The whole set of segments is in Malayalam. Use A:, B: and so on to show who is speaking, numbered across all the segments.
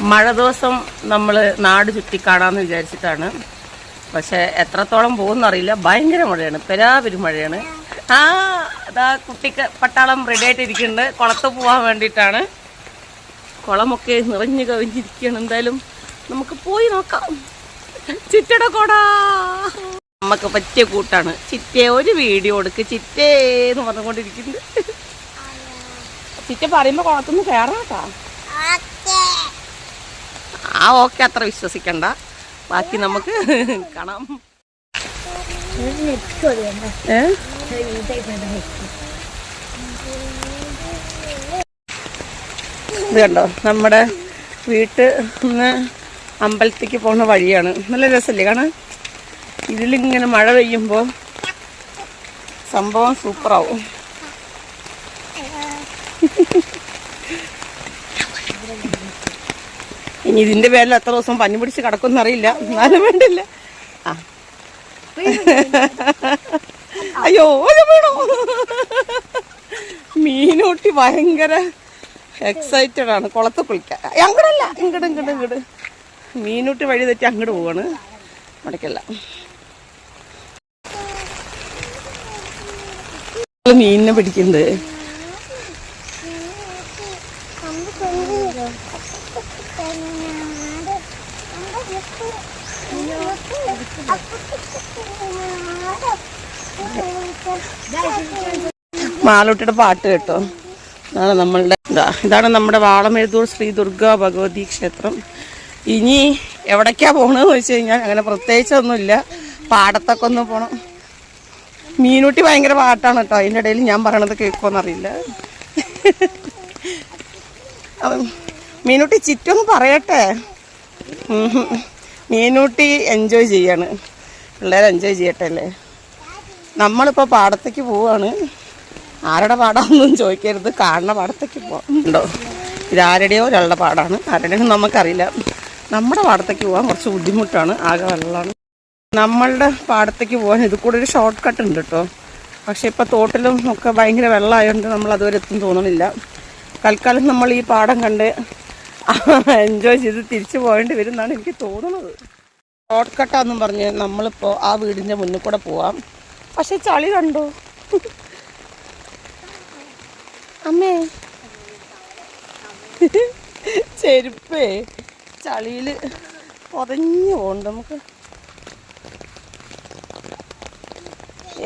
A: മഴ ദിവസം നമ്മൾ നാട് ചുറ്റിക്കാണാന്ന് വിചാരിച്ചിട്ടാണ്. പക്ഷെ എത്രത്തോളം പോകുന്നറിയില്ല. ഭയങ്കര മഴയാണ്. പെരാപെരും മഴയാണ്. ആ അതാ കുട്ടിക്ക് പട്ടാളം റെഡി ആയിട്ടിരിക്കുന്നുണ്ട് കുളത്ത് പോകാൻ വേണ്ടിയിട്ടാണ്. കുളമൊക്കെ നിറഞ്ഞു കവിഞ്ഞിരിക്കുകയാണ്. എന്തായാലും നമുക്ക് പോയി നോക്കാം. ചിറ്റട കൊടാ നമുക്ക് പറ്റിയ കൂട്ടാണ്. ചിറ്റേ ഒരു വീഡിയോ എടുക്ക്. ചിറ്റേ എന്ന് പറഞ്ഞുകൊണ്ടിരിക്കുന്നത് ചിറ്റ പറയുമ്പോൾ കുളത്തുനിന്ന് കയറാം കേട്ടാ ആ ഓക്കെ അത്ര വിശ്വസിക്കണ്ട. ബാക്കി നമുക്ക് കാണാം. ഇത് കണ്ടോ? നമ്മുടെ വീട്ടിൽ നിന്ന് അമ്പലത്തേക്ക് പോകുന്ന വഴിയാണ്. നല്ല രസമല്ലേ കാണാൻ? ഇതിലിങ്ങനെ മഴ പെയ്യുമ്പോൾ സംഭവം സൂപ്പറാവും. ഇനി ഇതിന്റെ പേരിൽ എത്ര ദിവസം പനി പിടിച്ച് കിടക്കുമെന്ന് അറിയില്ല. എന്നാലും വേണ്ടില്ല. ആ. അയ്യോ വീണു? മീനൂട്ടി ഭയങ്കര എക്സൈറ്റഡ് ആണ്. കുളത്ത് കുളിക്കാൻ. അങ്ങടല്ല. ഇങ്ങട് ഇങ്ങട് മീനൂട്ടി വഴി തെറ്റി അങ്ങോട്ട് പോവാണ്. മടക്കല്ല. മീനിനെ പിടിക്കുന്നത് മാളൂട്ടിയുടെ പാട്ട് കേട്ടോ. ഇതാണ് നമ്മളുടെ ഇതാ ഇതാണ് നമ്മുടെ വാളമെഴുതൂർ ശ്രീ ദുർഗാ ഭഗവതി ക്ഷേത്രം. ഇനി എവിടേക്കാ പോകണമെന്ന് വെച്ച് കഴിഞ്ഞാൽ അങ്ങനെ പ്രത്യേകിച്ചൊന്നുമില്ല. പാടത്തൊക്കെ ഒന്ന് പോകണം മീനൂട്ടി ഭയങ്കര പാട്ടാണ് കേട്ടോ. അതിന്റെ ഇടയിൽ ഞാൻ പറയണത് കേൾക്കുമെന്നറിയില്ല മീനൂട്ടി ചുറ്റൊന്ന് പറയട്ടെ. മീനൂട്ടി എൻജോയ് ചെയ്യാണ്. പിള്ളേർ എൻജോയ് ചെയ്യട്ടെ അല്ലേ നമ്മളിപ്പോൾ പാടത്തേക്ക് പോവാണ്. ആരുടെ പാടാണെന്നും ചോദിക്കരുത്. കാണുന്ന പാടത്തേക്ക് പോകുന്നുണ്ടോ ഇതാരുടെയോ ഒരാളുടെ പാടാണ്. ആരുടെയും നമുക്കറിയില്ല. നമ്മുടെ പാടത്തേക്ക് പോകാൻ കുറച്ച് ബുദ്ധിമുട്ടാണ്. ആകെ വെള്ളമാണ്. നമ്മളുടെ പാടത്തേക്ക് പോകാൻ ഇത് കൂടെ ഒരു ഷോർട്ട് കട്ട് ഉണ്ട് കേട്ടോ പക്ഷെ ഇപ്പോൾ തോട്ടിലും ഒക്കെ ഭയങ്കര വെള്ളമായതുകൊണ്ട് നമ്മൾ അതുവരെ എത്തും തോന്നണില്ല. തൽക്കാലം നമ്മൾ ഈ പാടം കണ്ട് എൻജോയ് ചെയ്ത് തിരിച്ചു പോകേണ്ടി വരും എന്നാണ് എനിക്ക് തോന്നുന്നത്. ഷോർട്ട് കട്ടാന്നും പറഞ്ഞ് നമ്മളിപ്പോൾ ആ വീടിന്റെ മുന്നിൽ കൂടെ പോവാം. പക്ഷെ ചളി കണ്ടോ? അമ്മേ. ചെരുപ്പേ. ചളിയിൽ പൊതഞ്ഞു പോകണ്ട നമുക്ക്.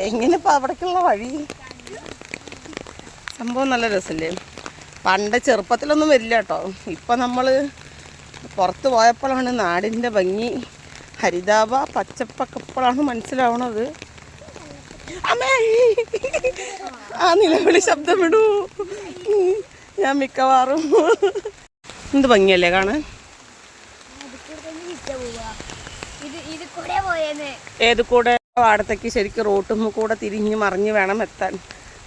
A: എങ്ങനെ ഇപ്പം അവിടേക്കുള്ള വഴി? സംഭവം നല്ല രസമല്ലേ പണ്ട് ചെറുപ്പത്തിലൊന്നും വരില്ല കേട്ടോ. ഇപ്പം നമ്മൾ പുറത്ത് പോയപ്പോഴാണ് നാടിന്റെ ഭംഗി. ഹരിതാപ പച്ചപ്പൊക്കെ ഇപ്പോഴാണ് മനസ്സിലാവണത്. അമ്മേ! ആ നിലവിളി ശബ്ദം വിടൂ ഞാൻ മിക്കവാറും എന്ത് ഭംഗിയല്ലേ കാണാൻ? ഏത് കൂടെ? വാടത്തേക്ക് ശരിക്കും റോട്ടും കൂടെ തിരിഞ്ഞ് മറിഞ്ഞ് വേണം എത്താൻ.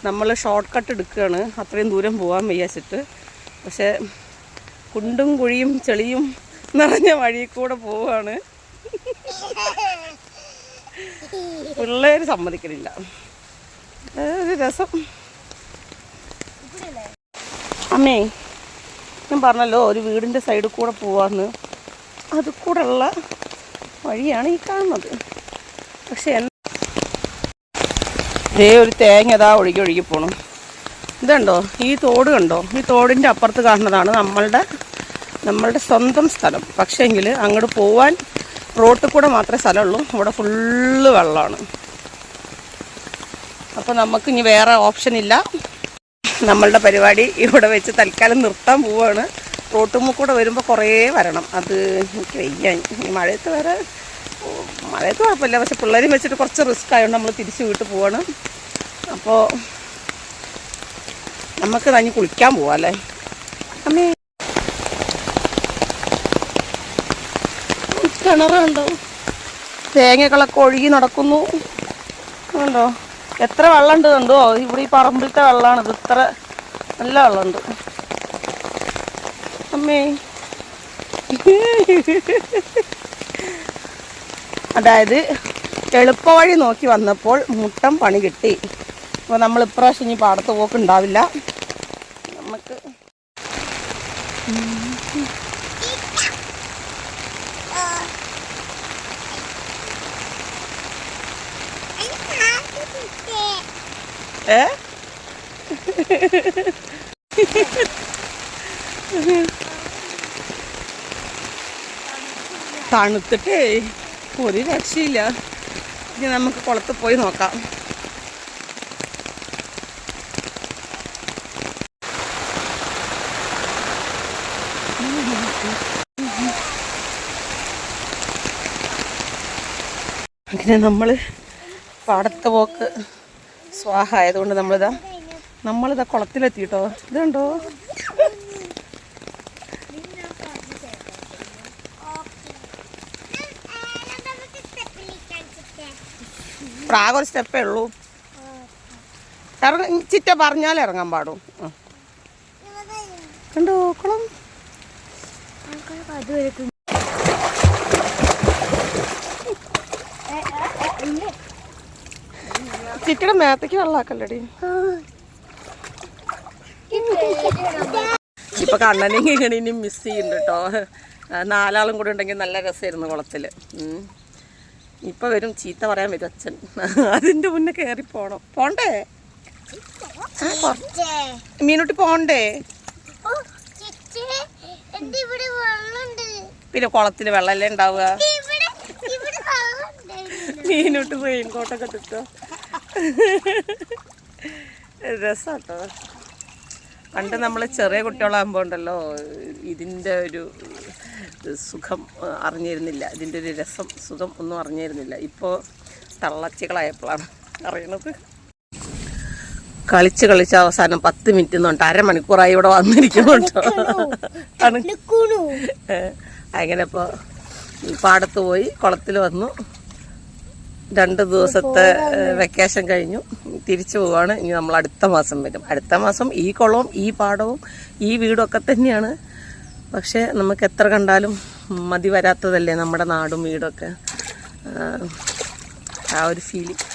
A: നമ്മൾ ഷോർട്ട് കട്ട് എടുക്കുകയാണ് അത്രയും ദൂരം പോകാൻ വയ്യാച്ചിട്ട് പക്ഷേ കുണ്ടും കുഴിയും ചെളിയും നിറഞ്ഞ വഴി കൂടെ പോവാണ്. പിള്ളേർ സമ്മതിക്കണില്ല രസം. അമ്മേ ഞാൻ പറഞ്ഞല്ലോ ഒരു വീടിന്റെ സൈഡിൽ കൂടെ പോവാന്ന്. അത് ഉള്ള വഴിയാണ് ഈ കാണുന്നത്. പക്ഷെ ദേ ഒരു തേങ്ങ ഇതാ ഒഴുകി ഒഴുകി പോണു. ഇതുണ്ടോ? ഈ തോട് കണ്ടോ? ഈ തോടിന്റെ അപ്പുറത്ത് കാണുന്നതാണ് നമ്മളുടെ നമ്മളുടെ സ്വന്തം സ്ഥലം. പക്ഷേങ്കിൽ അങ്ങോട്ട് പോവാൻ റോട്ടിൽ കൂടെ മാത്രമേ സ്ഥലമുള്ളൂ. ഇവിടെ ഫുള്ള് വെള്ളമാണ്. അപ്പോൾ നമുക്ക് ഇനി വേറെ ഓപ്ഷൻ ഇല്ല. നമ്മളുടെ പരിപാടി ഇവിടെ വെച്ച് തൽക്കാലം നിർത്താൻ പോവാണ്. റോട്ടുമ്മ കൂടെ വരുമ്പോൾ കുറേ വരണം. അത് എനിക്ക് വയ്യ. മഴയത്ത് ഓ, മഴയത്ത് കുഴപ്പമില്ല. പക്ഷെ പിള്ളേരും വെച്ചിട്ട് കുറച്ച് റിസ്ക് ആയതുകൊണ്ട് നമ്മൾ തിരിച്ച് വീട്ടിൽ പോവാണ്. അപ്പോൾ നമുക്ക് തന്നെ കുളിക്കാൻ പോവാം അല്ലേ? അമ്മേ. കിണറുണ്ടോ തേങ്ങകളൊക്കെ ഒഴുകി നടക്കുന്നു. ഉണ്ടോ എത്ര വെള്ളമുണ്ട് കണ്ടോ? ഇവിടെ ഈ പറമ്പിലത്തെ വെള്ളമാണ് ഇത് ഇത്ര നല്ല വെള്ളമുണ്ട്. അമ്മേ. അതായത് എളുപ്പവഴി നോക്കി വന്നപ്പോൾ മുട്ടം പണി കിട്ടി. അപ്പോൾ നമ്മൾ ഇപ്രാവശ്യം ഇനി പാടത്ത് പോക്കുണ്ടാവില്ല നമുക്ക് തണുത്തിട്ടേ. ഒരു രക്ഷയില്ല. ഇനി നമുക്ക് കുളത്ത് പോയി നോക്കാം. അങ്ങനെ നമ്മൾ പാടത്തെ പോക്ക് സ്വാഹ ആയതുകൊണ്ട് നമ്മളിതാ നമ്മളിതാ കുളത്തിലെത്തിയിട്ടോ. ഇതുണ്ടോ? പ്രാഗ് ഒരു സ്റ്റെപ്പേ ഉള്ളൂ. ഇറങ്ങ ചിറ്റ പറഞ്ഞാൽ ഇറങ്ങാൻ പാടും. കണ്ടോ ചിറ്റയുടെ മേത്തേക്ക് വെള്ളമാക്കല്ലടി ഇപ്പൊ കണ്ണനെങ്കിൽ ഇങ്ങനെ ഇനി മിസ് ചെയ്യുന്നുണ്ട് കേട്ടോ നാലാളും കൂടെ ഉണ്ടെങ്കിൽ നല്ല രസമായിരുന്നു കുളത്തിൽ ഇപ്പൊ വരും ചീത്ത പറയാൻ വരും അച്ഛൻ. അതിന്റെ മുന്നേ കയറി പോണം. പോണ്ടേ? മീനുട്ടി പോണ്ടേ? പിന്നെ കുളത്തിൽ വെള്ളമല്ലേ ഉണ്ടാവുക? മീനുട്ടി റെയിൻ കോട്ടൊക്കെ ഇട്ടിട്ടോ. രസാട്ടോ. പണ്ട് നമ്മൾ ചെറിയ കുട്ടികളാകുമ്പോൾ ഉണ്ടല്ലോ ഇതിന്റെ ഒരു സുഖം അറിഞ്ഞിരുന്നില്ല. ഇതിന്റെ ഒരു രസം സുഖം ഒന്നും അറിഞ്ഞിരുന്നില്ല. ഇപ്പോൾ തള്ളച്ചികളായപ്പോഴാണ് അറിയണത്. കളിച്ച് കളിച്ച് അവസാനം പത്ത് മിനിറ്റ് എന്നുണ്ട് അരമണിക്കൂറായി ഇവിടെ വന്നിരിക്കുന്നുണ്ടോ. അങ്ങനെ ഇപ്പോൾ പാടത്ത് പോയി കുളത്തിൽ വന്നു. രണ്ട് ദിവസത്തെ വെക്കേഷൻ കഴിഞ്ഞു. തിരിച്ചു പോവാണ്. ഇനി നമ്മൾ അടുത്ത മാസം വരും. അടുത്ത മാസം ഈ കുളവും ഈ പാടവും ഈ വീടും ഒക്കെ തന്നെയാണ്. പക്ഷേ നമുക്ക് എത്ര കണ്ടാലും മതി വരാത്തതല്ലേ നമ്മുടെ നാടും വീടൊക്കെ. ആ, ഒരു ഫീലിംഗ്